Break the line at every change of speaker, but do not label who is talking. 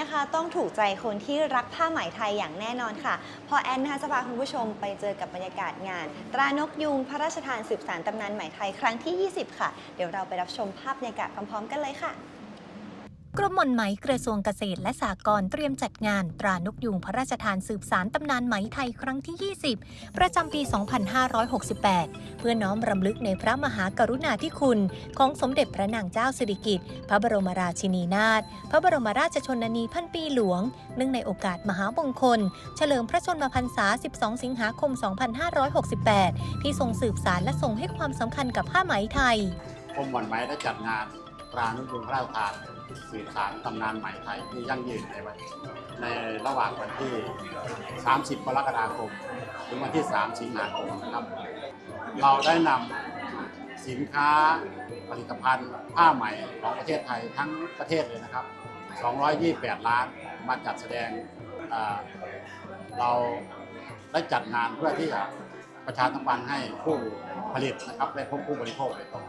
นะคะ ต้องถูกใจคนที่รักผ้าไหมไทยอย่างแน่นอนค่ะ พอแอนนะคะจะพาคุณผู้ชมไปเจอกับบรรยากาศงาน ตรานกยุงพระราชทานสืบสารตำนานไหมไทยครั้งที่ 20 ค่ะ เดี๋ยวเราไปรับชมภาพบรรยากาศพร้อมๆ กันเลยค่ะ
กรมหม่นไหมกระทรวงเกษตรและสหกรณ์เตรียมจัดงาน ตรานกยุงพระราชทานสืบสารตำนานไหมไทยครั้งที่ 20 ประจำปี 2568 เพื่อน้อมรำลึกในพระมหากรุณาธิคุณ ของสมเด็จพระนางเจ้าสิริกิติ์พระบรมราชินีนาถพระบรมราชชนนีพันปีหลวง เนื่องในโอกาสมหามงคล เฉลิมพระชนมพรรษา 12 สิงหาคม 2568 ที่ทรงสืบสารและทรงให้ความสำคัญกับผ้าไหมไทย
กรมหม่นไหมได้จัดงานปรานุรุงพระราชทาน สืบสารตำนานไหมไทยที่ยั่งยืนในวันในระหว่างวันที่ 30 กรกฎาคม ถึงวันที่ 3 สิงหาคมนะครับ เราได้นำสินค้าผลิตภัณฑ์ผ้าไหมของประเทศไทยทั้งประเทศเลยนะครับ 228 ล้านมาจัดแสดงเราได้จัดงานเพื่อที่จะประชาสัมพันธ์ให้ผู้ผลิตนะครับและผู้บริโภคโดยตรง